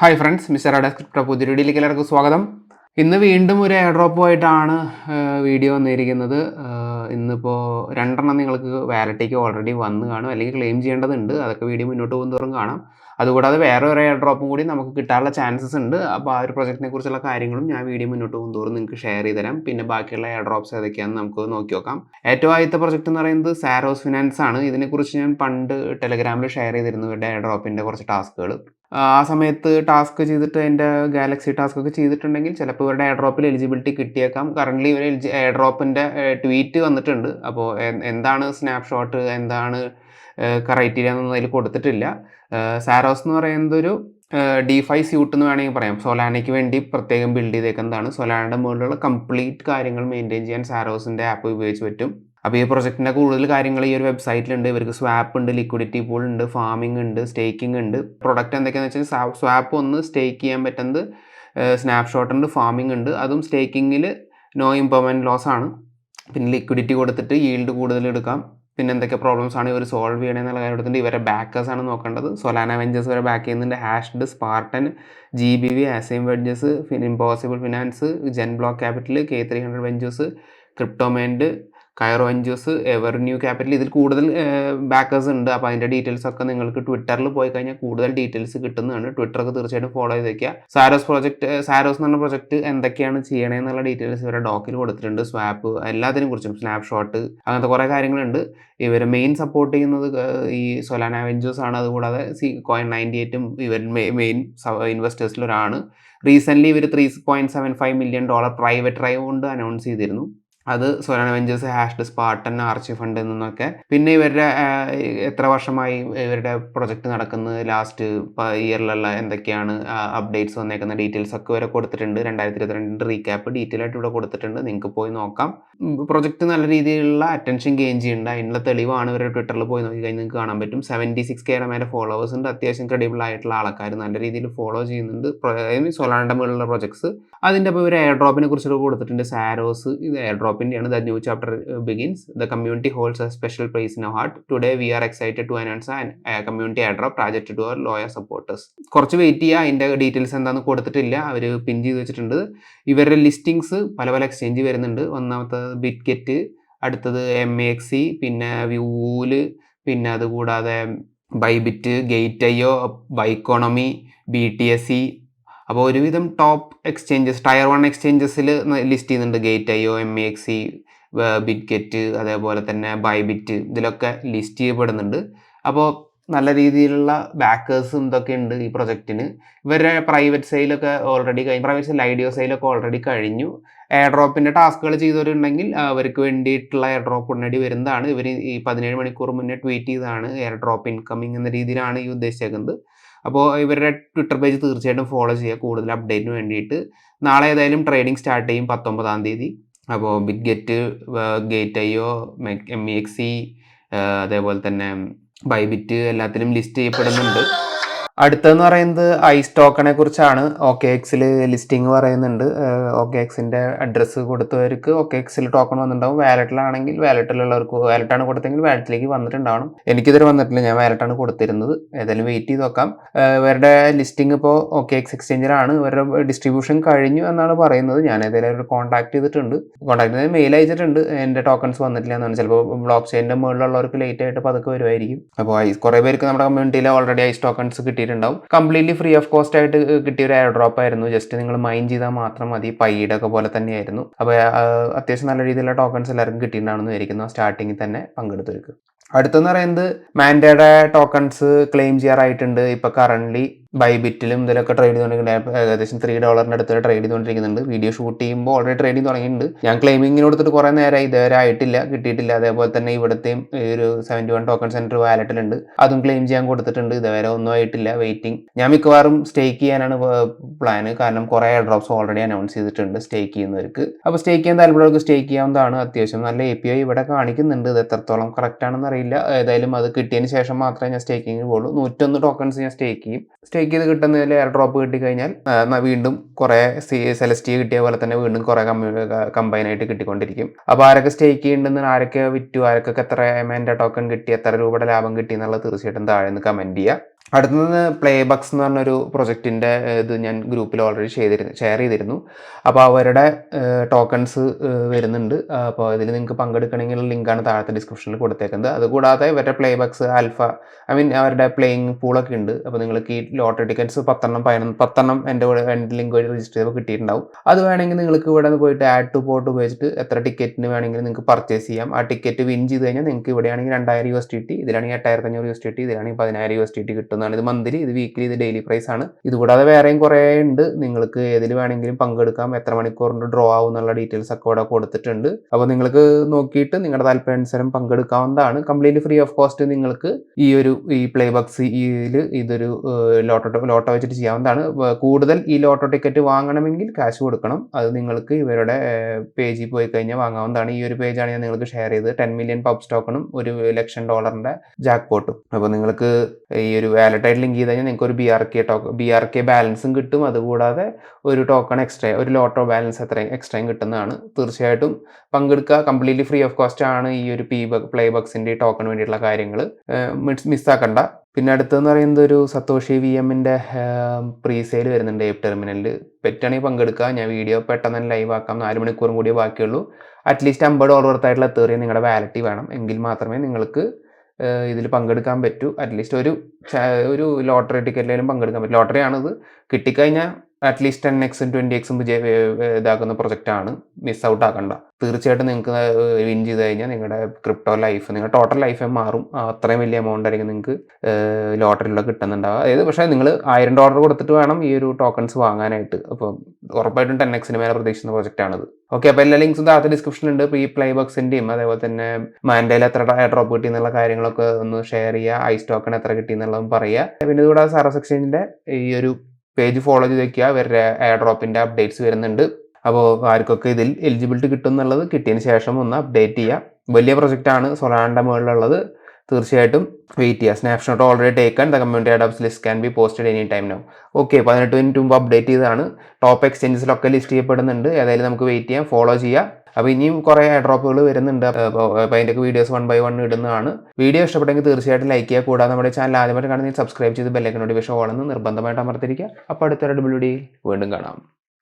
Hi friends mister അഡ script പുതിയ വീഡിയോയിലേക്ക് എല്ലാവർക്കും സ്വാഗതം. ഇന്ന് വീണ്ടും ഒരു എയർ ഡ്രോപ്പുമായിട്ടാണ് വീഡിയോ വന്നിരിക്കുന്നത്. ഇന്നിപ്പോൾ രണ്ടെണ്ണം നിങ്ങൾക്ക് വാലറ്റേക്ക് ഓൾറെഡി വന്ന് കാണും അല്ലെങ്കിൽ ക്ലെയിം ചെയ്യേണ്ടതുണ്ട്. അതൊക്കെ വീഡിയോ മുന്നോട്ട് പോകുന്നതോറും കാണാം. അതുകൂടാതെ വേറെ ഒരു എയർ ഡ്രോപ്പും കൂടി നമുക്ക് കിട്ടാനുള്ള ചാൻസസ് ഉണ്ട്. അപ്പോൾ ആ ഒരു പ്രൊജക്റ്റിനെ കുറിച്ചുള്ള കാര്യങ്ങളും ഞാൻ വീഡിയോ മുന്നോട്ട് പോകുന്നതോറും നിങ്ങൾക്ക് ഷെയർ ചെയ്ത് തരാം. പിന്നെ ബാക്കിയുള്ള എയർ ഡ്രോപ്സ് ഏതൊക്കെയാണെന്ന് നമുക്ക് നോക്കി നോക്കാം. ഏറ്റവും ആദ്യത്തെ പ്രൊജക്റ്റ് എന്ന് പറയുന്നത് സാരോസ് ഫിനാൻസ് ആണ്. ഇതിനെക്കുറിച്ച് ഞാൻ പണ്ട് ടെലഗ്രാമിൽ ഷെയർ ചെയ്തിരുന്നു എയർ ഡ്രോപ്പിന്റെ കുറച്ച് ടാസ്കുകൾ ആ സമയത്ത് ടാസ്ക് ചെയ്തിട്ട് എന്റെ ഗാലക്സി ടാസ്ക് ഒക്കെ ചെയ്തിട്ടുണ്ടെങ്കിൽ ചിലപ്പോൾ ഇവരുടെ എയർ ഡ്രോപ്പിൽ എലിജിബിലിറ്റി കിട്ടിയേക്കാം. കറന്റ്ലി ഇവർ എയർ ഡ്രോപ്പിന്റെ ട്വീറ്റ് വന്നിട്ടുണ്ട്. അപ്പോൾ എന്താണ് സ്നാപ്ഷോട്ട് എന്താണ് ക്രൈറ്റീരിയ എന്നൊന്നും അതിൽ കൊടുത്തിട്ടില്ല. സാരോസ് എന്ന് പറയുന്നത് ഒരു ഡി ഫൈവ് സ്യൂട്ട് എന്ന് വേണമെങ്കിൽ പറയാം. സൊലാനയ്ക്ക് വേണ്ടി പ്രത്യേകം ബിൽഡ് ചെയ്തേക്കുന്നതാണ്. സൊലാനയുടെ മുകളിലുള്ള കംപ്ലീറ്റ് കാര്യങ്ങൾ മെയിന്റെയിൻ ചെയ്യാൻ സാരോസിന്റെ ആപ്പ് ഉപയോഗിച്ച് പറ്റും. അപ്പോൾ ഈ പ്രൊജക്റ്റിന്റെ കൂടുതൽ കാര്യങ്ങൾ ഈ ഒരു വെബ്സൈറ്റിലുണ്ട് ഇവർക്ക് സ്വാപ്പ് ഉണ്ട് ലിക്വിഡിറ്റി പൂൾ ഉണ്ട് ഫാമിംഗ് ഉണ്ട് സ്റ്റേക്കിംഗ് ഉണ്ട്. പ്രൊഡക്റ്റ് എന്തൊക്കെയാണെന്ന് വെച്ചാൽ സ്വാപ്പ് ഒന്ന് സ്റ്റേക്ക് ചെയ്യാൻ പറ്റുന്നത് സ്നാപ്ഷോട്ട് ഉണ്ട് ഫാമിംഗ് ഉണ്ട്. അതും സ്റ്റേക്കിങ്ങിൽ നോ ഇമ്പർമെന്റ് ലോസ് ആണ്. പിന്നെ ലിക്വിഡിറ്റി കൊടുത്തിട്ട് ഈൽഡ് കൂടുതൽ എടുക്കാം. പിന്നെ എന്തൊക്കെ പ്രോബ്ലംസ് ആണ് ഇവർ സോൾവ് ചെയ്യണമെന്നുള്ള കാര്യം എടുത്തിട്ട് ഇവരെ ബാക്കേഴ്സ് ആണ് നോക്കേണ്ടത്. സൊലാന വെഞ്ചേഴ്സ് വരെ ബാക്ക് ചെയ്യുന്നുണ്ട് Hashed Spartan G B V ആസൈം Ventures Impossible Finance Gen Block Capital K three hundred Ventures CryptoMind കയറോ ventures Ever new capital ഇതിൽ കൂടുതൽ ബാക്കേഴ്സ് ഉണ്ട്. അപ്പോൾ അതിന്റെ ഡീറ്റെയിൽസ് ഒക്കെ നിങ്ങൾക്ക് ട്വിറ്ററിൽ പോയി കഴിഞ്ഞാൽ കൂടുതൽ ഡീറ്റെയിൽസ് കിട്ടുന്നതാണ്. ട്വിറ്ററൊക്കെ തീർച്ചയായിട്ടും ഫോളോ ചെയ്ത് വെക്കുക. സാരോസ് പ്രോജക്റ്റ് സാരോസ് എന്ന് പറഞ്ഞ പ്രോജക്റ്റ് എന്തൊക്കെയാണ് ചെയ്യണമെന്നുള്ള ഡീറ്റെയിൽസ് ഇവരുടെ ഡോക്കിൽ കൊടുത്തിട്ടുണ്ട്. സ്വാപ്പ് എല്ലാത്തിനും കുറിച്ചും സ്നാപ്ഷോട്ട് അങ്ങനത്തെ കുറേ കാര്യങ്ങളുണ്ട്. ഇവർ മെയിൻ സപ്പോർട്ട് ചെയ്യുന്നത് ഈ സൊലാന വെഞ്ചേഴ്സ് ആണ്. അതുകൂടാതെ സി കോയിൻ നയന്റി എയ്റ്റും ഇവർ മെയിൻ ഇൻവെസ്റ്റേഴ്സിലൊരാണ് റീസെന്റ്ലി ഇവർ three point seven five million dollar private drive കൊണ്ട് അനൗൺസ് ചെയ്തിരുന്നു. അത് സോലാൻ Avengers Hashed Spartan Archie fund എന്നൊക്കെ പിന്നെ ഇവരുടെ എത്ര വർഷമായി ഇവരുടെ പ്രൊജക്റ്റ് നടക്കുന്നത് ലാസ്റ്റ് ഇയറിലുള്ള എന്തൊക്കെയാണ് അപ്ഡേറ്റ്സ് വന്നേക്കുന്ന ഡീറ്റെയിൽസ് ഒക്കെ വരെ കൊടുത്തിട്ടുണ്ട്. രണ്ടായിരത്തി ഇരുപത്തിരണ്ടിന്റെ റീക്യാപ്പ് ഡീറ്റെയിൽ ആയിട്ട് ഇവിടെ കൊടുത്തിട്ടുണ്ട്. നിങ്ങൾക്ക് പോയി നോക്കാം. പ്രൊജക്റ്റ് നല്ല രീതിയിലുള്ള അറ്റൻഷൻ ഗെയിൻ ചെയ്യുന്നുണ്ട് അതിനുള്ള തെളിവാണ് ഇവരുടെ ട്വിറ്ററിൽ പോയി നോക്കി കഴിഞ്ഞാൽ നിങ്ങൾക്ക് കാണാൻ പറ്റും. സെവന്റി സിക്സ് കെയുടെ മേലെ ഫോളോവേഴ്സ് ഉണ്ട്. അത്യാവശ്യം ക്രെഡിബിൾ ആയിട്ടുള്ള ആൾക്കാർ നല്ല രീതിയിൽ ഫോളോ ചെയ്യുന്നുണ്ട്. സോലാന്റെ മുകളിലുള്ള പ്രൊജക്ട്സ്. അതിന്റെ അപ്പോൾ ഇവർ എയർ ഡ്രോപ്പിനെ കുറിച്ചൊക്കെ കൊടുത്തിട്ടുണ്ട്. സാരോസ് ഇത് air ഡ്രോപ്പിന്റെയാണ് the new chapter begins the community holds a special place in heart today we are excited to announce community drop project to our loyal supporters കുറച്ച് വെയിറ്റ് ചെയ്യുക അതിന്റെ ഡീറ്റെയിൽസ് എന്താണെന്ന് കൊടുത്തിട്ടില്ല. അവർ പിൻ ചെയ്ത് വെച്ചിട്ടുണ്ട്. ഇവരുടെ ലിസ്റ്റിങ്സ് പല പല എക്സ്ചേഞ്ച് വരുന്നുണ്ട്. ഒന്നാമത്തെ ബിറ്റ്ഗെറ്റ് അടുത്തത് എം എക്സ് സി പിന്നെ വ്യൂൽ പിന്നെ അതുകൂടാതെ ബൈബിറ്റ് ഗേറ്റ് ഒ ബൈക്കോണമി ബി ടി എസ് സി അപ്പോൾ ഒരുവിധം ടോപ്പ് എക്സ്ചേഞ്ചസ് ടയർ വൺ എക്സ്ചേഞ്ചസിൽ ലിസ്റ്റ് ചെയ്യുന്നുണ്ട്. Gate I O M A X C Bitget അതേപോലെ തന്നെ ബൈബിറ്റ് ഇതിലൊക്കെ ലിസ്റ്റ് ചെയ്യപ്പെടുന്നുണ്ട്. അപ്പോൾ നല്ല രീതിയിലുള്ള ബാക്കേഴ്സും ഇതൊക്കെ ഉണ്ട് ഈ പ്രൊജക്റ്റിന് ഇവരുടെ പ്രൈവറ്റ് സെയിലൊക്കെ ഓൾറെഡി കഴിഞ്ഞു. പ്രൈവറ്റ് സെയിൽ ഐഡിയോ സെയിലൊക്കെ ഓൾറെഡി കഴിഞ്ഞു. എയർ ഡ്രോപ്പിന്റെ ടാസ്കുകൾ ചെയ്തവരുണ്ടെങ്കിൽ അവർക്ക് വേണ്ടിയിട്ടുള്ള എയർ ഡ്രോപ്പ് ഉടനടി വരുന്നതാണ്. ഇവർ ഈ പതിനേഴ് മണിക്കൂർ മുന്നേ ട്വീറ്റ് ചെയ്താണ് എയർ ഡ്രോപ്പ് ഇൻകമ്മിങ് എന്ന രീതിയിലാണ് ഈ ഉദ്ദേശിച്ചേക്കുന്നത്. അപ്പോൾ ഇവരുടെ ട്വിറ്റർ പേജ് തീർച്ചയായിട്ടും ഫോളോ ചെയ്യുക. കൂടുതൽ അപ്ഡേറ്റിന് വേണ്ടിയിട്ട്. നാളെ ഏതായാലും ട്രേഡിംഗ് സ്റ്റാർട്ട് ചെയ്യും പത്തൊമ്പതാം തീയതി. അപ്പോൾ Bitget Gate I O M E X അതേപോലെ തന്നെ ബൈബിറ്റ് എല്ലാത്തിലും ലിസ്റ്റ് ചെയ്യപ്പെടുന്നുണ്ട്. അടുത്തെന്ന് പറയുന്നത് ഐസ് സ്റ്റോക്കണെ കുറിച്ചാണ്. ഓക്കെ എക്സിൽ ലിസ്റ്റിംഗ് പറയുന്നുണ്ട്. ഓക്കെ എക്സിന്റെ അഡ്രസ്സ് കൊടുത്തവർക്ക് ഓക്കെ എക്സിൽ ടോക്കൺ വന്നിട്ടുണ്ടാവും. വാലറ്റിലാണെങ്കിൽ വാലറ്റിലുള്ളവർക്ക് വാലറ്റാണ് കൊടുത്തെങ്കിൽ വാലറ്റിലേക്ക് വന്നിട്ടുണ്ടാവണം. എനിക്കിതുവരെ വന്നിട്ടില്ല. ഞാൻ വാലറ്റാണ് കൊടുത്തിരുന്നത്. ഏതായാലും വെയിറ്റ് ചെയ്ത് നോക്കാം. ഇവരുടെ ലിസ്റ്റിംഗ് ഇപ്പോൾ ഓക്കെ എക്സ് എക്സ്ചേഞ്ചിലാണ്. ഇവരുടെ ഡിസ്ട്രിബ്യൂഷൻ കഴിഞ്ഞു എന്നാണ് പറയുന്നത്. ഞാൻ ഏതായാലും അവർ കോൺടാക്ട് ചെയ്തിട്ടുണ്ട്. കോൺടാക്ട് ചെയ്ത് മെയിൽ അയച്ചിട്ടുണ്ട്. എന്റെ ടോക്കൺസ് വന്നിട്ടില്ല എന്നാണ്. ചിലപ്പോൾ ബ്ലോക്ക് ചെയിന്റെ മുകളിലുള്ളവർക്ക് ലേറ്റ് ആയിട്ട് പതുക്കെ വരുമായിരിക്കും അപ്പോൾ ഐസ് കുറേ പേർക്ക് നമ്മുടെ കമ്മ്യൂണിറ്റിയിൽ ഓൾറെഡി ഐസ് ടോക്കൺസ് കിട്ടിയിട്ടുണ്ട്. കിട്ടിയിട്ടുണ്ടാവും കംപ്ലീറ്റ്ലി ഫ്രീ ഓഫ് കോസ്റ്റ് ആയിട്ട് കിട്ടിയ ഒരു എയർ ഡ്രോപ്പ് ആയിരുന്നു. ജസ്റ്റ് നിങ്ങൾ മൈൻ ചെയ്താൽ മാത്രം മതി. പൈയുടെ ഒക്കെ പോലെ തന്നെയായിരുന്നു. അപ്പോൾ അത്യാവശ്യം നല്ല രീതിയിലുള്ള ടോക്കൺസ് എല്ലാവർക്കും കിട്ടിയിട്ടുണ്ടാണെന്ന് വിചാരിക്കുന്നു. സ്റ്റാർട്ടിങ്ങിൽ തന്നെ പങ്കെടുത്തു അടുത്തെന്ന് പറയുന്നത് മാൻഡയുടെ ടോക്കൺസ് ക്ലെയിം ചെയ്യാറായിട്ടുണ്ട്. ഇപ്പോൾ കറന്റ്ലി ബൈബിറ്റിലും ഇതിലൊക്കെ ട്രേഡ് ചെയ്തുകൊണ്ടിരിക്കുന്നുണ്ട് ഏകദേശം ത്രീ ഡോളറിന്റെ അടുത്ത് ട്രേഡ് ചെയ്തുകൊണ്ടിരിക്കുന്നുണ്ട് വീഡിയോ ഷൂട്ട് ചെയ്യുമ്പോൾ ഓൾറെഡി ട്രേഡ് ചെയ്ത് തുടങ്ങിയിട്ടുണ്ട്. ഞാൻ ക്ലെയിമിങ്ങിന് കൊടുത്തിട്ട് കുറേ നേരമായി ഇതുവരെ ആയിട്ടില്ല കിട്ടിയിട്ടില്ല. അതേപോലെ തന്നെ ഇവിടുത്തെയും ഒരു സെവന്റി വൺ ടോക്കൺ സെന്റർ വാലറ്റിലുണ്ട് അതും ക്ലെയിം ചെയ്യാൻ കൊടുത്തിട്ടുണ്ട്. ഇതുവരെ ഒന്നും ആയിട്ടില്ല. വെയിറ്റിംഗ് ഞാൻ മിക്കവാറും സ്റ്റേക്ക് ചെയ്യാനാണ് പ്ലാന് കാരണം കുറേ ഡ്രോപ്സ് ഓൾറെഡി അനൗൺസ് ചെയ്തിട്ടുണ്ട് സ്റ്റേക്ക് ചെയ്യുന്നവർക്ക്. അപ്പോൾ സ്റ്റേക്ക് ചെയ്യാൻ താല്പര്യമുള്ളവർക്ക് സ്റ്റേക്ക് ചെയ്യാവുന്നതാണ് അത്യാവശ്യം. നല്ല എ പി ഐ ഇവിടെ കാണിക്കുന്നുണ്ട്. ഇത് എത്രത്തോളം കറക്റ്റ് ആണെന്ന് അറിയില്ല. ഏതായാലും അത് കിട്ടിയതിന് ശേഷം മാത്രമേ ഞാൻ സ്റ്റേക്കിങ്ങിന് പോകുള്ളൂ നൂറ്റൊന്ന് ടോക്കൺസ് ഞാൻ സ്റ്റേക്ക് ചെയ്യും. സ്റ്റേക്ക് ചെയ്ത് കിട്ടുന്നതിൽ എയർ ഡ്രോപ്പ് കിട്ടിക്കഴിഞ്ഞാൽ വീണ്ടും കുറേ സി സെലസ്റ്റിയ കിട്ടിയ പോലെ തന്നെ വീണ്ടും കുറേ കമ്പൈൻ ആയിട്ട് കിട്ടിക്കൊണ്ടിരിക്കും. അപ്പോൾ ആരൊക്കെ സ്റ്റേക്ക് ചെയ്യുന്നുണ്ടെന്ന് ആരൊക്കെ വിറ്റു ആരൊക്കെ എത്ര എമൗണ്ട് ടോക്കൺ കിട്ടി എത്ര രൂപയുടെ ലാഭം കിട്ടി എന്നുള്ളത് തീർച്ചയായിട്ടും താഴെ നിന്ന് കമന്റ് ചെയ്യുക അടുത്തത് പ്ലേ ബക്സ് എന്ന് പറഞ്ഞൊരു പ്രൊജക്റ്റിന്റെ ഇത് ഞാൻ ഗ്രൂപ്പിൽ ഓൾറെഡി ചെയ്തിരുന്നു ഷെയർ ചെയ്തിരുന്നു. അപ്പോൾ അവരുടെ ടോക്കൺസ് വരുന്നുണ്ട്. അപ്പോൾ ഇതിൽ നിങ്ങൾക്ക് പങ്കെടുക്കണമെങ്കിൽ ലിങ്കാണ് താഴത്തെ ഡിസ്ക്രിപ്ഷനിൽ കൊടുത്തേക്കുന്നത്. അതുകൂടാതെ ഇവരുടെ play bucks alpha I mean അവരുടെ പ്ലേയിങ് പൂളൊക്കെ ഉണ്ട്. അപ്പോൾ നിങ്ങൾക്ക് ഈ ലോട്ടറി ടിക്കറ്റ്സ് പത്തെണ്ണം പതിനൊന്ന് പത്തെണ്ണം എന്റെ കൂടെ എന്റെ ലിങ്ക് വഴി രജിസ്റ്റർ ചെയ്തപ്പോൾ കിട്ടിയിട്ടുണ്ടാവും. അത് വേണമെങ്കിൽ നിങ്ങൾക്ക് ഇവിടെ നിന്ന് പോയിട്ട് ആഡ് ടു പോട്ട് ഉപയോഗിച്ചിട്ട് എത്ര ടിക്കറ്റിന് വേണമെങ്കിൽ നിങ്ങൾക്ക് പർച്ചേസ് ചെയ്യാം. ആ ടിക്കറ്റ് വിൻ ചെയ്ത് കഴിഞ്ഞാൽ നിങ്ങൾക്ക് ഇവിടെയാണെങ്കിൽ രണ്ടായിരം യു എസ് ടി ടി ഇതിലാണെങ്കിൽ എട്ടായിരത്തി അഞ്ഞൂറ് യു എസ് ടി ടി ഇതിലാണെങ്കിൽ പതിനായിരം യു എസ് ടി ടി കിട്ടുന്നതാണ് ഇത് മന്ത്ലി ഇത് വീക്ക്ലി ഇത് ഡെയിലി പ്രൈസ് ആണ്. ഇതുകൂടാതെ വേറെയും കുറേ ഉണ്ട്. നിങ്ങൾക്ക് ഏതിൽ വേണമെങ്കിലും പങ്കെടുക്കാം. എത്ര മണിക്കൂറിന്റെ ഡ്രോ ആവും എന്നുള്ള ഡീറ്റെയിൽസ് ഒക്കെ ഇവിടെ കൊടുത്തിട്ടുണ്ട്. അപ്പോൾ നിങ്ങൾക്ക് നോക്കിയിട്ട് നിങ്ങളുടെ താല്പര്യാനുസരം പങ്കെടുക്കാവുന്നതാണ്. കംപ്ലീറ്റ് ഫ്രീ ഓഫ് കോസ്റ്റ് നിങ്ങൾക്ക് ഈ ഒരു ഈ പ്ലേ ബക്സ് ഇതിൽ ഇതൊരു ലോട്ടോ ലോട്ടോ വെച്ചിട്ട് ചെയ്യാവുന്നതാണ്. കൂടുതൽ ഈ ലോട്ടോ ടിക്കറ്റ് വാങ്ങണമെങ്കിൽ ക്യാഷ് കൊടുക്കണം. അത് നിങ്ങൾക്ക് ഇവരുടെ പേജിൽ പോയി കഴിഞ്ഞാൽ വാങ്ങാവുന്നതാണ്. ഈ ഒരു പേജാണ് ഞാൻ നിങ്ങൾക്ക് ഷെയർ ചെയ്തത്. ടെൻ മില്യൺ പബ് സ്റ്റോക്കണും ഒരു ലക്ഷം ഡോളറിന്റെ ജാക്ക് പോട്ടും അപ്പോൾ നിങ്ങൾക്ക് ഈ ഒരു വാലറ്റായിട്ട് ലിങ്ക് ചെയ്ത് കഴിഞ്ഞാൽ നിങ്ങൾക്ക് ഒരു B R K token B R K ബാലൻസും കിട്ടും. അതുകൂടാതെ ഒരു ടോക്കൺ എക്സ്ട്രാ ഒരു ലോട്ടോ ബാലൻസ് എത്രയും എക്സ്ട്രയും കിട്ടുന്നതാണ്. തീർച്ചയായിട്ടും പങ്കെടുക്കുക. കംപ്ലീറ്റ്ലി ഫ്രീ ഓഫ് കോസ്റ്റ് ആണ് ഈ ഒരു പി പ്ലേ ബക്സിന്റെ ടോക്കൺ വേണ്ടിയിട്ടുള്ള കാര്യങ്ങൾ മിസ്സാക്കണ്ട പിന്നെ അടുത്തെന്ന് പറയുന്നത് ഒരു സത്തോഷി വി എമ്മിന്റെ പ്രീ സെയിൽ വരുന്നുണ്ട് ഏപ്പ് ടെർമിനലിൽ പറ്റുകയാണെങ്കിൽ പങ്കെടുക്കുക. ഞാൻ വീഡിയോ പെട്ടെന്ന് തന്നെ ലൈവ് ആക്കാം. നാല് മണിക്കൂറും കൂടിയേ ബാക്കിയുള്ളൂ. അറ്റ്ലീസ്റ്റ് അമ്പത് ഡോളർ വർത്തായിട്ടുള്ള എത്തേറിയ നിങ്ങളുടെ വാലറ്റി വേണം. എങ്കിൽ മാത്രമേ നിങ്ങൾക്ക് ഇതിൽ പങ്കെടുക്കാൻ പറ്റൂ. അറ്റ്ലീസ്റ്റ് ഒരു ഒരു ലോട്ടറി ടിക്കറ്റിലും പങ്കെടുക്കാൻ പറ്റും. ലോട്ടറി ആണിത് കിട്ടിക്കഴിഞ്ഞാൽ അറ്റ്ലീസ്റ്റ് ടെൻ എക്സും ട്വന്റി എക്സും ഇതാക്കുന്ന പ്രൊജക്റ്റാണ് മിസ് ഔട്ട് ആക്കണ്ട. തീർച്ചയായിട്ടും നിങ്ങൾക്ക് വിൻ ചെയ്ത് കഴിഞ്ഞാൽ നിങ്ങളുടെ ക്രിപ്റ്റോ ലൈഫ് നിങ്ങളുടെ ടോട്ടൽ ലൈഫേ മാറും. അത്രയും വലിയ എമൗണ്ട് ആയിരിക്കും നിങ്ങൾക്ക് ലോട്ടറിയിലൂടെ കിട്ടുന്നുണ്ടാവുക. അതായത് പക്ഷേ നിങ്ങൾ ആയിരം ഡോളർ കൊടുത്തിട്ട് വേണം ഈ ഒരു ടോക്കൺസ് വാങ്ങാനായിട്ട്. അപ്പോൾ ഉറപ്പായിട്ടും ടെൻ എക്സിന് മേലെ പ്രതീക്ഷിക്കുന്ന പ്രൊജക്റ്റാണിത് ഓക്കെ അപ്പോൾ എല്ലാ ലിങ്ക്സും താഴത്തെ ഡിസ്ക്രിപ്ഷനിലുണ്ട് ഇപ്പോൾ ഈ പ്ലേ ബോക്സിന്റെയും അതേപോലെ തന്നെ മാൻഡയിൽ എത്ര ഡ്രോപ്പ് കിട്ടി എന്നുള്ള കാര്യങ്ങളൊക്കെ ഒന്ന് ഷെയർ ചെയ്യുക. ഐ ടോക്കൺ എത്ര കിട്ടി എന്നുള്ളതും പറയുക. പിന്നെ ഇതുകൂടാതെ സാറസ് എക്സ്ചേഞ്ചിന്റെ ഈ ഒരു പേജ് ഫോളോ ചെയ്ത് വെക്കുക. അവരുടെ എയർ ഡ്രോപ്പിന്റെ അപ്ഡേറ്റ്സ് വരുന്നുണ്ട്. അപ്പോൾ ആർക്കൊക്കെ ഇതിൽ എലിജിബിലിറ്റി കിട്ടും എന്നുള്ളത് കിട്ടിയതിന് ശേഷം ഒന്ന് അപ്ഡേറ്റ് ചെയ്യുക വലിയ പ്രൊജക്റ്റാണ് സൊലാന്റെ മുകളിലുള്ളത്. തീർച്ചയായിട്ടും വെയിറ്റ് ചെയ്യുക. Snapshot already taken the community airdrops list can be posted any time no okay പതിനെട്ട് മിനിറ്റ് മുമ്പ് അപ്ഡേറ്റ് ചെയ്തതാണ്. ടോപ്പ് എക്സ്ചേഞ്ചസിലൊക്കെ ലിസ്റ്റ് ചെയ്യപ്പെടുന്നുണ്ട്. ഏതായാലും നമുക്ക് വെയിറ്റ് ചെയ്യാം. ഫോളോ ചെയ്യാം അപ്പോൾ ഇനിയും കുറേ ഡ്രോപ്പുകൾ വരുന്നുണ്ട്. അപ്പോൾ അതിന്റെയൊക്കെ വീഡിയോസ് വൺ ബൈ വൺ ഇടുന്നതാണ്. വീഡിയോ ഇഷ്ടപ്പെട്ടെങ്കിൽ തീർച്ചയായിട്ടും ലൈക്ക് ചെയ്യുക. കൂടാതെ നമ്മുടെ ചാനൽ ആദ്യമായിട്ട് കാണുന്നെങ്കിൽ സബ്സ്ക്രൈബ് ചെയ്ത് ബെല്ലൈക്കൻ നോട്ടിഫിക്കേഷൻ ഓണെന്ന് നിർബന്ധമായിട്ട് അമർത്തിരിക്കുക അപ്പോൾ അടുത്തൊരു ഡബ്ല്യു ഡി വീണ്ടും കാണാം.